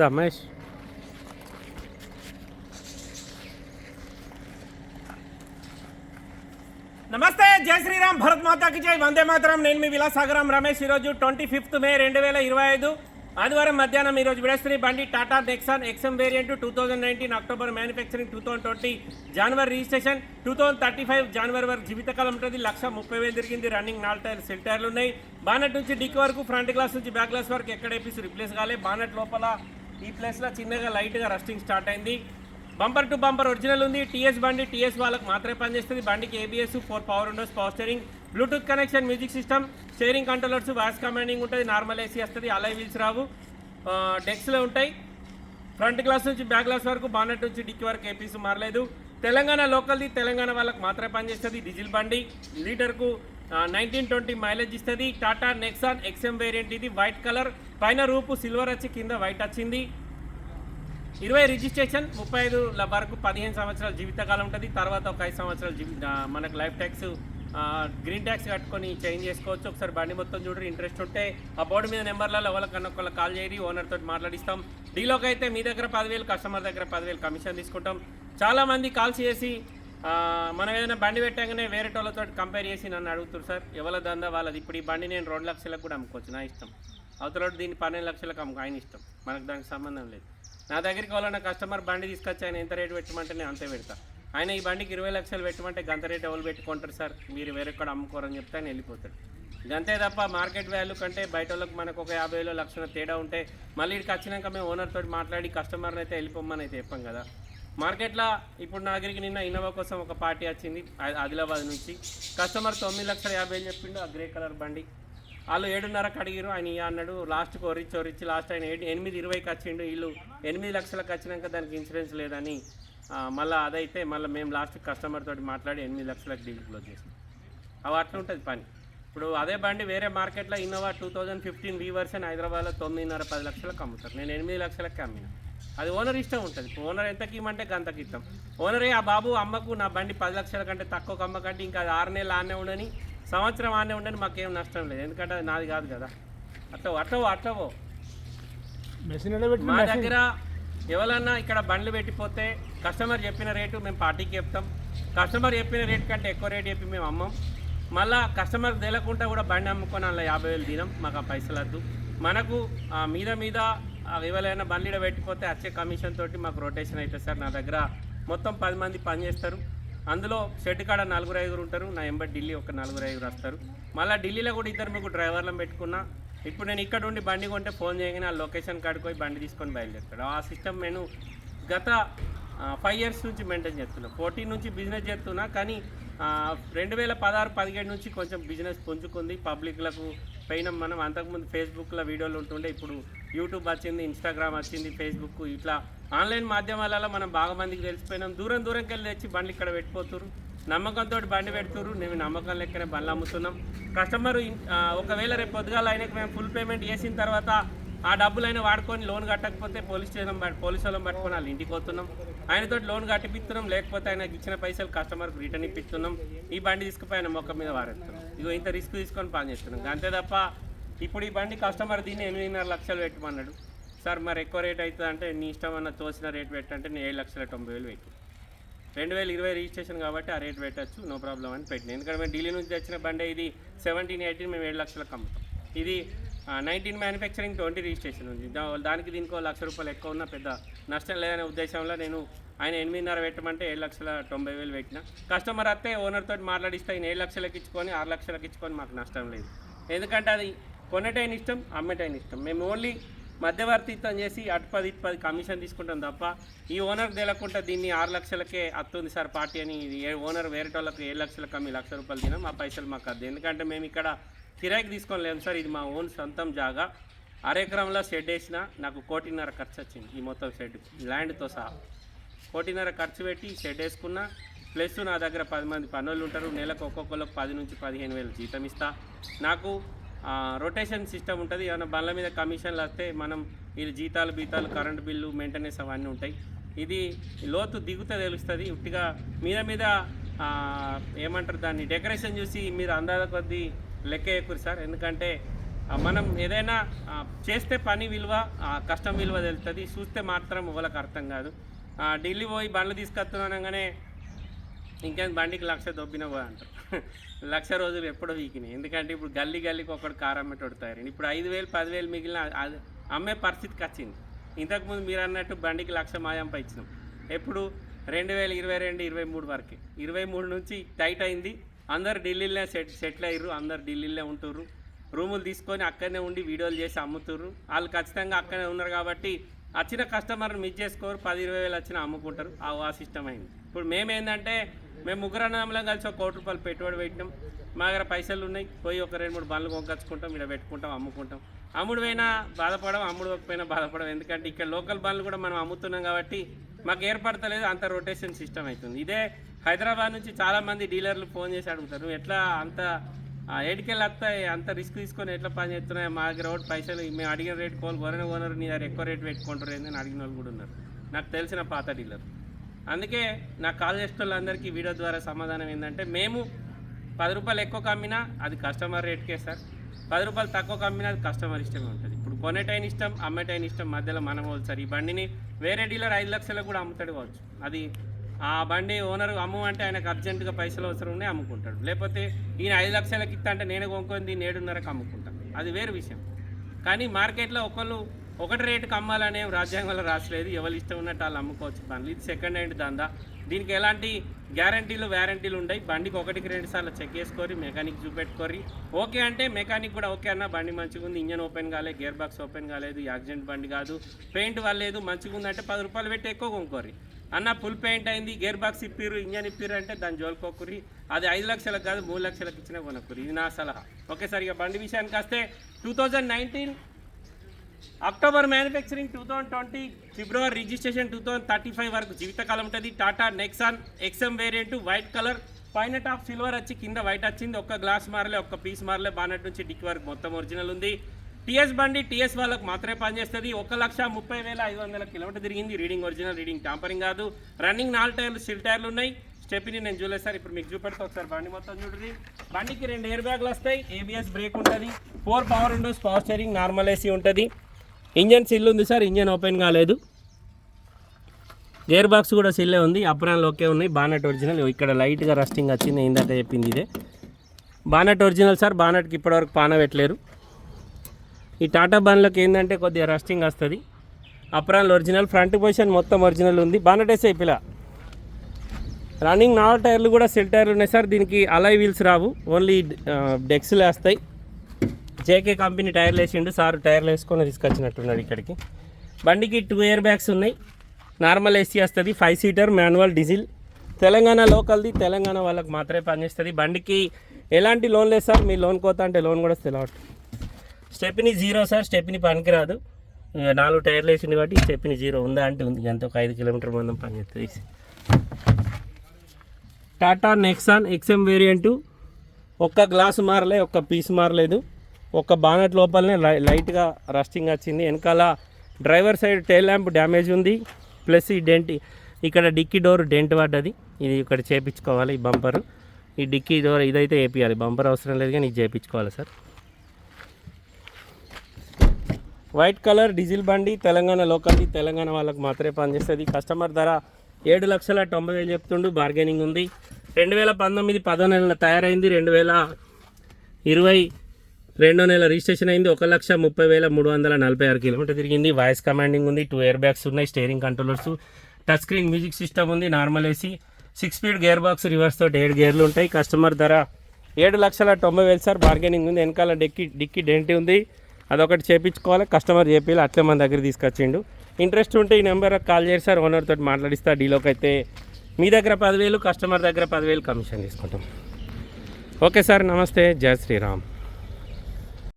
Да, మహేష్ నమస్తే జై శ్రీరామ్ భరత్ మాతాకి జై. వందే మాతరం. నేను మీ విలాసాగరం రమేష్. ఈరోజు ట్వంటీ ఫిఫ్త్ మే రెండు వేల ఇరవై ఐదు. ఆదివారం మధ్యాహ్నం ఈరోజు విడస్త్రీ బండి Tata Nexon XM variant two thousand nineteen October manufacturing two thousand twenty జనవరి registration. Two thousand thirty five జనవరి వరకు జీవితకాలం ఉంటుంది. లక్ష ముప్పై వేలు తిరిగింది. రన్నింగ్ నాలుగు టైర్ సెల్ టైర్లు ఉన్నాయి. బానట్ నుంచి డిక్ వరకు ఫ్రంట్ గ్లాస్ నుంచి బ్యాక్ గ్లాస్ వరకు ఎక్కడ ఏపీస్ రిప్లేస్ కాలే. బానట్ లోపల ఈ ప్లేస్లో చిన్నగా లైట్గా రస్టింగ్ స్టార్ట్ అయింది. బంపర్ టు బంపర్ ఒరిజినల్ ఉంది. టీఎస్ బండి టీఎస్ వాళ్ళకి మాత్రమే పనిచేస్తుంది. బండికి ABS four power windows power steering Bluetooth connection music system steering controllers voice commanding ఉంటుంది. నార్మల్ ఏసీ వస్తుంది. అలై వీల్స్ రావు. డెక్స్లో ఉంటాయి. ఫ్రంట్ గ్లాస్ నుంచి బ్యాక్ గ్లాస్ వరకు బానెట్ నుంచి డిక్కి వరకు ఏపీస్ మారలేదు. తెలంగాణ లోకల్ది తెలంగాణ వాళ్ళకి మాత్రమే పనిచేస్తుంది డీజిల్ బండి. లీటర్కు నైన్టీన్ ట్వంటీ మైలేజ్ ఇస్తుంది. టాటా నెక్సాన్ ఎక్స్ఎం వేరియంట్ ఇది. వైట్ కలర్ పైన రూపు సిల్వర్ వచ్చి కింద వైట్ వచ్చింది. ఇరవై రిజిస్ట్రేషన్ ముప్పై ఐదు వరకు పదిహేను సంవత్సరాల జీవితకాలం ఉంటుంది. తర్వాత ఒక ఐదు సంవత్సరాల జీవి మనకు లైఫ్ ట్యాక్స్ గ్రీన్ ట్యాక్స్ కట్టుకొని చేంజ్ చేసుకోవచ్చు. ఒకసారి బండి మొత్తం చూడరు ఇంట్రెస్ట్ ఉంటే ఆ బోర్డు మీద నెంబర్లలో ఎవరికన్నా ఒకళ్ళు కాల్ చేయరి ఓనర్ తోటి మాట్లాడిస్తాం. డీలోకి అయితే మీ దగ్గర పదివేలు కస్టమర్ దగ్గర పదివేలు కమిషన్ తీసుకుంటాం. చాలామంది కాల్స్ చేసి మనం ఏదైనా బండి పెట్టగానే వేరే వాళ్ళతో కంపేర్ చేసి నన్ను అడుగుతారు సార్. ఎవరి దందా వాళ్ళది? ఇప్పుడు ఈ బండి నేను రెండు లక్షలకు కూడా అమ్ముకోవచ్చు నా ఇష్టం. అవతల దీన్ని పన్నెండు లక్షలకు అమ్ముకో ఆయన ఇష్టం. మనకు దానికి సంబంధం లేదు. నా దగ్గరికి వాళ్ళ కస్టమర్ బండి తీసుకొచ్చి ఆయన ఎంత రేటు పెట్టమంటే నేను అంతే పెడతా. ఆయన ఈ బండికి ఇరవై లక్షలు పెట్టమంటే గంత రేట్ ఎవరు పెట్టుకుంటారు సార్? మీరు వేరెక్కడ అమ్ముకోరని చెప్తే ఆయన వెళ్ళిపోతాడు. అంతే తప్ప మార్కెట్ వాల్యూ కంటే బయట వాళ్ళకి మనకు ఒక యాభై వేలు లక్షల తేడా ఉంటే మళ్ళీ ఇక్కడికి వచ్చినాక మేము ఓనర్తో మాట్లాడి కస్టమర్ని అయితే వెళ్ళిపోమని అయితే చెప్పాం కదా. మార్కెట్లో ఇప్పుడు నా దగ్గరికి నిన్న ఇన్నోవా కోసం ఒక పార్టీ వచ్చింది ఆదిలాబాద్ నుంచి. కస్టమర్ తొమ్మిది లక్షల యాభై వేలు చెప్పిండు ఆ గ్రే కలర్ బండి. వాళ్ళు ఏడున్నరకు అడిగిరు ఆయన అన్నాడు. లాస్ట్కి ఒరిచి ఒరిచి లాస్ట్ ఆయన ఏడు ఎనిమిది ఇరవైకి వచ్చిండు. వీళ్ళు ఎనిమిది లక్షలకు వచ్చినాక దానికి ఇన్సూరెన్స్ లేదని మళ్ళీ అదైతే మళ్ళీ మేము లాస్ట్ కస్టమర్ తోటి మాట్లాడి ఎనిమిది లక్షలకు డీల్ క్లోజ్ చేసాం అవి అట్లా ఉంటుంది పని. ఇప్పుడు అదే బండి వేరే మార్కెట్లో Innova two thousand fifteen V version హైదరాబాద్లో తొమ్మిదిన్నర పది లక్షలకు అమ్ముతారు. నేను ఎనిమిది లక్షలకి అమ్మిన. అది ఓనర్ ఇష్టం ఉంటుంది. ఓనర్ ఎంతకి ఇమ్మంటే గంతకి ఇష్టం ఓనరే ఆ బాబు అమ్మకు నా బండి పది లక్షల కంటే తక్కువ అమ్మకంటే ఇంకా అది ఆరు నెలలు ఆనే ఉండని సంవత్సరం ఆనే ఉండని మాకేం నష్టం లేదు. ఎందుకంటే అది నాది కాదు కదా. అట్టవో అట్టవో పెట్టి మా దగ్గర ఎవరన్నా ఇక్కడ బండ్లు పెట్టిపోతే కస్టమర్ చెప్పిన రేటు మేము పార్టీకి చెప్తాం. కస్టమర్ చెప్పిన రేట్ కంటే ఎక్కువ రేట్ చెప్పి మేము అమ్మం. మళ్ళా కస్టమర్ తెలియకుండా కూడా బండి అమ్ముకొని అలా యాభై వేలు తినం మాకు ఆ పైసలు వద్దు. మనకు ఆ మీద మీద ఎవరైనా బండి ఈడ పెట్టిపోతే వచ్చే కమిషన్ తోటి మాకు రొటేషన్ అవుతుంది సార్. నా దగ్గర మొత్తం పది మంది పనిచేస్తారు. అందులో షెడ్ కాడ నలుగురు ఐదుగురు ఉంటారు నా ఎంబడి ఢిల్లీ ఒక నలుగురు ఐదుగురు వస్తారు. మళ్ళీ ఢిల్లీలో కూడా ఇద్దరు మీకు డ్రైవర్లను పెట్టుకున్నా. ఇప్పుడు నేను ఇక్కడ ఉండి బండి కొంటే ఫోన్ చేయగానే ఆ లొకేషన్ కాడికి పోయి బండి తీసుకొని బయలుదేరుతాడు. ఆ సిస్టమ్ నేను గత ఫైవ్ ఇయర్స్ నుంచి మెయింటైన్ చేస్తున్నా. ఫోర్టీన్ నుంచి బిజినెస్ చేస్తున్నా కానీ రెండు వేల పదహారు పదిహేడు నుంచి కొంచెం బిజినెస్ పుంజుకుంది. పబ్లిక్లకు పోయినాం మనం అంతకుముందు ఫేస్బుక్లో వీడియోలు ఉంటుండే ఇప్పుడు యూట్యూబ్ వచ్చింది ఇన్స్టాగ్రామ్ వచ్చింది ఫేస్బుక్ ఇట్లా ఆన్లైన్ మాధ్యమాలలో మనం బాగా మందికి తెలిసిపోయినాం. దూరం దూరంకి వెళ్ళి తెచ్చి బండ్లు ఇక్కడ పెట్టిపోతున్నారు నమ్మకంతో బండి పెడుతున్నారు మేము నమ్మకం లెక్కనే బండ్లు అమ్ముతున్నాం. కస్టమర్ ఒకవేళ రేపు పొద్దుగాల ఆయనకి మేము ఫుల్ పేమెంట్ చేసిన తర్వాత ఆ డబ్బులైనా వాడుకొని లోన్ కట్టకపోతే పోలీస్ స్టేషన్ పట్- పోలీస్ వాళ్ళని పట్టుకొని వాళ్ళ ఇంటికి పోతున్నాం. ఆయనతో లోన్ కట్టిపిస్తున్నాం. లేకపోతే ఆయనకి ఇచ్చిన పైసలు కస్టమర్కి రిటర్న్ ఇప్పిస్తున్నాం. ఈ బండి తీసుకుపోయి ఆయన మొక్క మీద వారేస్తున్నాం ఇగో ఇంత రిస్క్ తీసుకొని పని చేస్తున్నాం. అంతే తప్ప ఇప్పుడు ఈ బండి కస్టమర్ దీన్ని ఎనిమిదిన్నర లక్షలు పెట్టమన్నాడు. సార్ మరి ఎక్కువ రేట్ అవుతుంది అంటే నీ ఇష్టం అన్న తోచిన రేట్ పెట్టంటే నేను ఏడు లక్షల తొంభై వేలు పెట్టి రెండు వేల ఇరవై రిజిస్ట్రేషన్ కాబట్టి ఆ రేట్ పెట్టచ్చు నో ప్రాబ్లం అని పెట్టిన. ఎందుకంటే మేము ఢిల్లీ నుంచి తెచ్చిన బండి ఇది సెవెంటీన్ ఎయిటీన్ మేము ఏడు లక్షలకు అమ్ముతాం. ఇది నైన్టీన్ మ్యానుఫ్యాక్చరింగ్ ట్వంటీ రిజిస్ట్రేషన్ ఉంది. దానికి దీనికో లక్ష రూపాయలు ఎక్కువ ఉన్న పెద్ద నష్టం లేదనే ఉద్దేశంలో నేను ఆయన ఎనిమిదిన్నర పెట్టమంటే ఏడు లక్షల తొంభై వేలు పెట్టిన. కస్టమర్ వస్తే ఓనర్తో మాట్లాడిస్తే ఆయన ఏడు లక్షలకు ఇచ్చుకొని ఆరు లక్షలకు ఇచ్చుకొని మాకు నష్టం లేదు. ఎందుకంటే అది కొనేటైన ఇష్టం అమ్మేటైన ఇష్టం. మేము ఓన్లీ మధ్యవర్తిత్వం చేసి అటు పది ఇటు పది కమిషన్ తీసుకుంటాం తప్ప ఈ ఓనర్ తెలకుండా దీన్ని ఆరు లక్షలకే అత్తుంది సార్ పార్టీ అని ఇది ఏ ఓనర్ వేరే వాళ్ళకి ఏడు లక్షలకు అమ్మి లక్ష రూపాయలు తినాం మా పైసలు మాకు అద్దు ఎందుకంటే మేము ఇక్కడ కిరాయికి తీసుకోలేము సార్. ఇది మా ఓన్ సొంతం జాగా. అరెకరంలో షెడ్ వేసిన నాకు కోటిన్నర ఖర్చు వచ్చింది ఈ మొత్తం షెడ్. ల్యాండ్తో సహా. కోటిన్నర ఖర్చు పెట్టి షెడ్ వేసుకున్నా ప్లస్ నా దగ్గర పది మంది పనులు ఉంటారు. నెలకు ఒక్కొక్కరికి పది నుంచి పదిహేను వేలు జీతం ఇస్తా. నాకు రొటేషన్ సిస్టమ్ ఉంటుంది. ఏమైనా బండ్ల మీద కమిషన్లు వస్తే మనం వీళ్ళు జీతాలు బీతాలు కరెంట్ బిల్లు మెయింటెనెన్స్ అవన్నీ ఉంటాయి. ఇది లోతు దిగుతే తెలుస్తుంది. ఉట్టిగా మీద మీద ఏమంటారు దాన్ని? డెకరేషన్ చూసి మీరు అందాల కొద్దీ లెక్క ఎక్కురు సార్. ఎందుకంటే మనం ఏదైనా చేస్తే పని విలువ కష్టం విలువ తెలుస్తుంది. చూస్తే మాత్రం వాళ్ళకి అర్థం కాదు. ఢిల్లీ పోయి బండ్లు తీసుకొస్తున్నానగానే ఇంకేం బండికి లక్ష దొబ్బినవా అంటారు. లక్ష రోజులు ఎప్పుడో వీకినాయి. ఎందుకంటే ఇప్పుడు గల్లీ గల్లీకి ఒకటి కారు అమ్మేటోడు తయారు ఇప్పుడు ఐదు వేలు పదివేలు మిగిలిన అది అమ్మే పరిస్థితికి వచ్చింది. ఇంతకుముందు మీరు అన్నట్టు బండికి లక్ష మాయంపై ఇచ్చినాం. ఎప్పుడు? రెండు వేల ఇరవై రెండు ఇరవై మూడు వరకు. ఇరవై మూడు నుంచి టైట్ అయింది. అందరు ఢిల్లీలోనే సెట్ సెటిల్ అయ్యారు అందరు ఢిల్లీలో ఉంటుర్రు. రూములు తీసుకొని అక్కడనే ఉండి వీడియోలు చేసి అమ్ముతుర్రు. వాళ్ళు ఖచ్చితంగా అక్కడనే ఉన్నారు కాబట్టి వచ్చిన కస్టమర్ని మిస్ చేసుకోరు. పది ఇరవై వేలు వచ్చిన అమ్ముకుంటారు. ఆ ఆ సిస్టమ్ అయింది. ఇప్పుడు మేమేందంటే మేము ముగ్గురు అన్నదమ్ములం కలిసి ఒక కోటి రూపాయలు పెట్టుబడి పెట్టినాం. మా దగ్గర పైసలు ఉన్నాయి. పోయి ఒక రెండు మూడు బండ్లు కొనుకొచ్చుకుంటాం ఇక్కడ పెట్టుకుంటాం అమ్ముకుంటాం. అమ్ముడు పోయినా బాధపడం అమ్ముడు పోయినా బాధపడం ఎందుకంటే ఇక్కడ లోకల్ బండ్లు కూడా మనం అమ్ముతున్నాం కాబట్టి మాకు ఏర్పడతలేదు అంత రొటేషన్ సిస్టమ్ అవుతుంది. ఇదే హైదరాబాద్ నుంచి చాలామంది డీలర్లు ఫోన్ చేసి అడుగుతారు ఎట్లా అంత ఏడికెళ్ళి వస్తాయి అంత రిస్క్ తీసుకొని ఎట్లా పని చేస్తున్నాయి మా దగ్గర ఒకటి పైసలు మేము అడిగిన రేట్ కోలు కొనని కొనరు నీ దగ్గర ఎక్కువ రేట్ పెట్టుకుంటారు ఏందని అడిగిన వాళ్ళు కూడా ఉన్నారు. నాకు తెలిసిన పాత డీలర్. అందుకే నాకు కాల్ చేసిన వాళ్ళందరికీ వీడియో ద్వారా సమాధానం ఏంటంటే మేము పది రూపాయలు ఎక్కువ కమ్మినా అది కస్టమర్ రేట్కే సార్. పది రూపాయలు తక్కువ కమ్మినా అది కస్టమర్ ఇష్టమే ఉంటుంది. ఇప్పుడు కొనేటైన ఇష్టం అమ్మేటైన ఇష్టం మధ్యలో మనం వాళ్ళు సార్. ఈ బండిని వేరే డీలర్ ఐదు లక్షలకు కూడా అమ్ముతాడు కావచ్చు. అది ఆ బండి ఓనర్ అమ్ము అంటే ఆయనకు అర్జెంటుగా పైసలు అవసరం ఉన్నాయి అమ్ముకుంటాడు. లేకపోతే ఈయన ఐదు లక్షలకి ఇస్తా అంటే నేను కొనుక్కొని దీన్ని ఏడున్నరకు అమ్ముకుంటాను అది వేరు విషయం. కానీ మార్కెట్లో ఒకళ్ళు ఒకటి రేటుకి అమ్మాలనే రాజ్యాంగంలో రాసలేదు. ఎవరు ఇష్టం ఉన్నట్టు వాళ్ళు అమ్ముకోవచ్చు బండ్లు ఇది సెకండ్ హ్యాండ్ దందా. దీనికి ఎలాంటి గ్యారంటీలు వ్యారంటీలు ఉండవు బండికి ఒకటికి రెండు సార్లు చెక్ చేసుకోరి మెకానిక్ చూపెట్టుకోరి ఓకే అంటే మెకానిక్ కూడా ఓకే అన్న బండి మంచిగా ఉంది. ఇంజన్ ఓపెన్ కాలేదు గేర్ బాక్స్ ఓపెన్ కాలేదు యాక్సిడెంట్ బండి కాదు. పెయింట్ వల్లేదు మంచిగా ఉందంటే పది రూపాయలు పెట్టి ఎక్కువ కొనుక్కోరి అన్న ఫుల్ పెయింట్ అయింది గేర్ బాక్స్ ఇప్పిర్రు ఇంజన్ ఇప్పిర్రు అంటే దాన్ని జోలుకోకురి అది ఐదు లక్షలకు కాదు మూడు లక్షలకు ఇచ్చినా కొనుక్కురి ఇది నా సలహా. ఓకే సార్ ఇక బండి విషయానికి వస్తే two thousand nineteen October manufacturing two thousand twenty February registration two thousand thirty five వరకు జీవితకాలం ఉంటుంది. Tata Nexon XM variant white colour. పైన టాప్ సిల్వర్ వచ్చి కింద వైట్ వచ్చింది. ఒక్క గ్లాస్ మారలే ఒక్క పీస్ మారలే. బానట్ నుంచి డిక్ వరకు మొత్తం ఒరిజినల్ ఉంది. టీఎస్ బండి టీఎస్ వాళ్ళకు మాత్రమే పనిచేస్తుంది. ఒక లక్ష ముప్పై వేల ఐదు వందల కిలోమీటర్ తిరిగింది. రీడింగ్ ఒరిజినల్ రీడింగ్ టాంపరింగ్ కాదు. రన్నింగ్ నాలుగు టైర్లు సిల్ టైర్లు ఉన్నాయి. స్టెప్ని నేను చూడలేదు సార్. ఇప్పుడు మీకు చూపెడతా. ఒకసారి బండి మొత్తం చూడండి. బండికి రెండు ఎయిర్ బ్యాగ్లు వస్తాయి. ఏబిఎస్ బ్రేక్ ఉంటుంది. Four power windows power steering normal AC ఉంటుంది. ఇంజన్ సిల్ ఉంది సార్ ఇంజన్ ఓపెన్ కాలేదు. గేర్ బాక్స్ కూడా సిల్లే ఉంది అప్రాన్లు ఓకే ఉన్నాయి బానట్ ఒరిజినల్ ఇక్కడ లైట్గా రస్టింగ్ వచ్చింది ఏంటంటే చెప్పింది ఇదే. బానట్ ఒరిజినల్ సార్ బానట్కి ఇప్పటివరకు పాన పెట్టలేరు. ఈ టాటా బండ్లకు ఏంటంటే కొద్దిగా రస్టింగ్ వస్తుంది. అప్రాన్లు ఒరిజినల్ ఫ్రంట్ పొజిషన్ మొత్తం ఒరిజినల్ ఉంది. బానట్ వేసే పిల్ల. రన్నింగ్ నాలుగు టైర్లు కూడా సెల్ టైర్లు ఉన్నాయి సార్ దీనికి అలై వీల్స్ రావు. ఓన్లీ డెక్స్లు వేస్తాయి జేకే కంపెనీ టైర్లు వేసిండు సార్ టైర్లు వేసుకొని తీసుకొచ్చినట్టున్నాడు ఇక్కడికి. బండికి టూ ఇయర్ బ్యాగ్స్ ఉన్నాయి. నార్మల్ ఏసీ వస్తుంది five seater manual diesel Telangana లోకల్ది Telangana వాళ్ళకి మాత్రమే పనిచేస్తుంది. బండికి ఎలాంటి లోన్ లేదు సార్ మీ లోన్ కోత అంటే లోన్ కూడా తెలవట్ స్టెప్ని జీరో సార్ స్టెప్ని పనికిరాదు. నాలుగు టైర్లు వేసింది కాబట్టి స్టెప్ని జీరో ఉందా అంటే ఉంది. ఎంత ఒక ఐదు కిలోమీటర్ మందం పనిచేస్తుంది టాటా నెక్సాన్ ఎక్స్ఎం వేరియంటు ఒక్క గ్లాస్ మారలే ఒక్క పీస్ మారలేదు. ఒక బానట్ లోపలనే లై లైట్గా రస్టింగ్ వచ్చింది. వెనకాల driver side tail lamp damage ఉంది. ప్లస్ ఈ డెంట్ ఇక్కడ డిక్కీ డోర్ డెంట్ పడ్డది. ఇది ఇక్కడ చేపించుకోవాలి ఈ బంపరు. ఈ డిక్కీ డోర్ ఇదైతే వేపియాలి బంపర్ అవసరం లేదు కానీ ఇది చేపించుకోవాలి సార్. వైట్ కలర్ డీజిల్ బండి తెలంగాణ లోకల్ది. తెలంగాణ వాళ్ళకి మాత్రమే పనిచేస్తుంది. కస్టమర్ ధర ఏడు లక్షల తొంభై వేలు చెప్తుండు. బార్గెనింగ్ ఉంది. రెండు వేల పంతొమ్మిది పదో నెలల తయారైంది. రెండు వేల ఇరవై రెండో నెల రిజిస్ట్రేషన్ అయింది. ఒక లక్ష ముప్పై వేల మూడు వందల నలభై ఆరు కిలోమీటర్ తిరిగింది. వాయిస్ కమాండింగ్ ఉంది టూ ఇయర్ బ్యాగ్స్ ఉన్నాయి steering controllers. Touch screen music system ఉంది normal AC. Six speed gear box reverse తోటి ఏడు గేర్లు ఉంటాయి. కస్టమర్ ధర ఏడు లక్షల తొంభై వేలు సార్. బార్గెనింగ్ ఉంది వెనకాల డెక్కి డిక్కి డెంటి ఉంది. అదొకటి చేపించుకోవాలి. కస్టమర్ చేపించాలి అట్లే మన దగ్గర తీసుకొచ్చిండు. ఇంట్రెస్ట్ ఉంటే ఈ నెంబర్ కాల్ చేసి సార్. ఓనర్ తోటి మాట్లాడిస్తా. డీలోకి అయితే మీ దగ్గర పదివేలు కస్టమర్ దగ్గర పదివేలు కమిషన్ తీసుకుంటాం. ఓకే సార్ నమస్తే. జయ శ్రీరామ్.